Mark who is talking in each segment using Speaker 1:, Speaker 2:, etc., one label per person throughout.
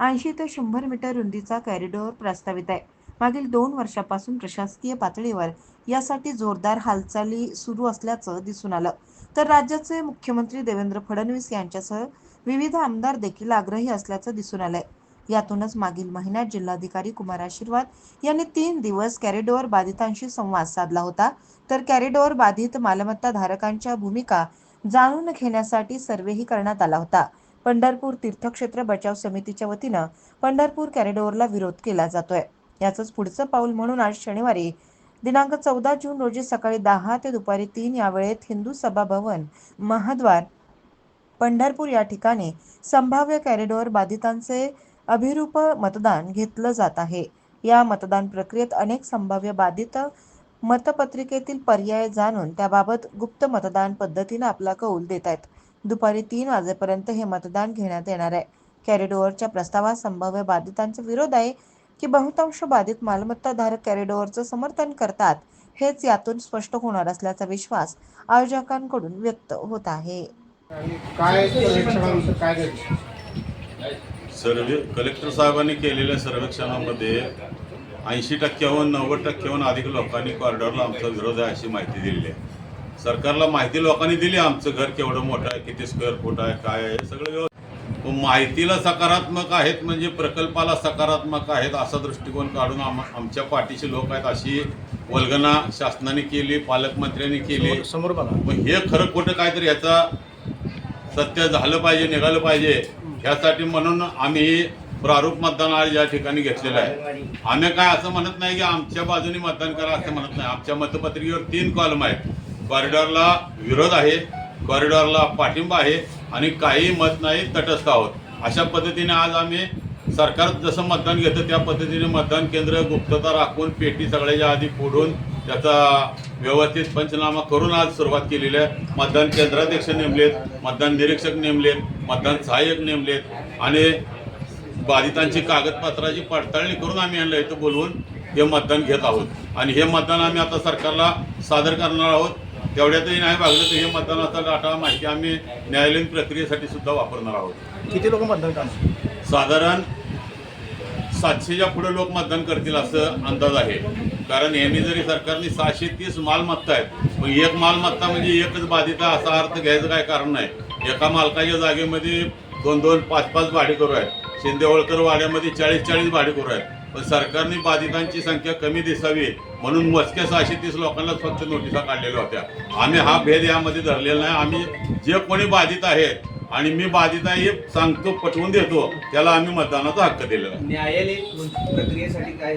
Speaker 1: ऐंशी ते शंभर मीटर रुंदीचा कॉरिडॉर प्रस्तावित आहे. मागील दोन वर्षापासून प्रशासकीय पातळीवर यासाठी जोरदार हालचाली सुरू असल्याचं दिसून आलं. तर राज्याचे मुख्यमंत्री देवेंद्र फडणवीस यांच्यासह विविध आमदार देखील आग्रही असल्याचं दिसून आलंय. यातूनच मागील महिन्यात जिल्हाधिकारी कुमार आशीर्वाद यांनी तीन दिवस कॅरिडोअर बाधितांशी संवाद साधला होता. तर कॅरिडोअर बाधित मालमत्ता धारकांच्या भूमिका जाणून घेण्यासाठी सर्वेही करण्यात आला होता. पंढरपूर तीर्थक्षेत्र बचाव समितीच्या वतीनं पंढरपूर कॅरिडोअरला विरोध केला जातोय. याचंच पुढचं पाऊल म्हणून आज शनिवारी दिनांक चौदा जून रोजी सकाळी दहा ते दुपारी तीन या वेळेत हिंदू सभा भवन महाद्वार पंढरपूर या ठिकाणी संभाव्य कॅरिडोअर बाधितांचे अभिरूप मतदान घेतलं जात आहे. या मतदान प्रक्रियेत अनेक संभाव्य बाधित मतपत्रिकेतील पर्याय जाणून त्याबाबत गुप्त मतदान पद्धतीनं आपला कौल देत आहेत. दुपारी तीन वाजेपर्यंत हे मतदान घेण्यात येणार आहे. कॅरिडोअरच्या प्रस्तावास संभाव्य बाधितांचा विरोध आहे की बहुतांश बाधित मालमत्ताधारक कॅरिडोअरचं समर्थन करतात हेच यातून स्पष्ट होणार असल्याचा विश्वास आयोजकांकडून व्यक्त होत आहे.
Speaker 2: सर्वे कलेक्टर साहेबांनी केलेल्या सर्वेक्षणामध्ये ऐंशी टक्क्याहून नव्वद टक्क्याहून अधिक लोकांनी कॉरिडॉरला आमचा विरोध आहे अशी माहिती दिलेली आहे. सरकारला माहिती लोकांनी दिली आमचं घर केवढं मोठं आहे किती स्क्वेअर फूट आहे काय आहे हे सगळं व्यवस्थित. माहितीला सकारात्मक आहेत म्हणजे प्रकल्पाला सकारात्मक आहेत असा दृष्टिकोन काढून आम आमच्या पाठीचे लोक आहेत अशी वल्गना शासनाने केली पालकमंत्र्यांनी केली.
Speaker 3: समोर बघा.
Speaker 2: मग हे खरं खोटं काहीतरी ह्याचा सत्य झालं पाहिजे निघालं पाहिजे ह्यासाठी म्हणून आम्ही प्रारूप मतदान आज या ठिकाणी घेतलेलं आहे. आम्ही काय असं म्हणत नाही की आमच्या बाजूने मतदान करा असं म्हणत नाही. आमच्या मतपत्रिकेवर तीन कॉलम आहेत. कॉरिडॉरला विरोध आहे कॉरिडॉरला पाठिंबा आहे आणि काही मत नाही तटस्थ आहोत. अशा पद्धतीने आज आम्ही सरकार जसं मतदान घेतं त्या पद्धतीने मतदान केंद्र गुप्तता राखून पेटी सगळ्याच्या आधी फोडून त्याचा व्यवस्थित पंचनामा करून आज सुरुवात केलेली आहे. मतदान केंद्राध्यक्ष नेमलेत मतदान निरीक्षक नेमलेत मतदान सहाय्यक नेमलेत आणि बाधितांची कागदपत्राची पडताळणी करून आम्ही यांना इथं बोलवून हे मतदान घेत आहोत. आणि हे मतदान आम्ही आता सरकारला सादर करणार आहोत. तेवढ्यातही नाही भागलं तर हे मतदानाचा डाटा माहिती आम्ही न्यायालयीन प्रक्रियेसाठी सुद्धा वापरणार आहोत.
Speaker 3: किती लोक मतदान करणार?
Speaker 2: साधारण सातशेच्या पुढे लोक मतदान करतील असं अंदाज आहे. कारण यांनी जरी सरकारने सहाशे तीस मालमत्ता आहेत मग एक मालमत्ता म्हणजे एकच बाधिता असा अर्थ घ्यायचं काय कारण नाही. एका मालकाच्या जागेमध्ये दोन दोन पाच पाच भाडेकरू आहेत. शिंदेवळकर वाड्यामध्ये चाळीस चाळीस भाडेकरू आहेत. पण सरकारने बाधितांची संख्या कमी दिसावी म्हणून मोजक्या सहाशे तीस लोकांनाच फक्त नोटिसा काढलेल्या होत्या. आम्ही हा भेद यामध्ये धरलेला नाही. आम्ही जे कोणी बाधित आहेत आणि मी बाधित आहे हे सांगतो पटवून देतो त्याला आम्ही मतदानाचा हक्क दिलेला
Speaker 4: न्यायालयीन प्रक्रियेसाठी काय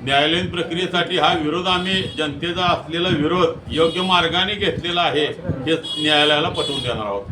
Speaker 2: न्यायालयीन प्रक्रियेसाठी हा विरोध आम्ही जनतेचा असलेला विरोध योग्य मार्गाने घेतलेला आहे हे न्यायालयाला पटवून देणार आहोत.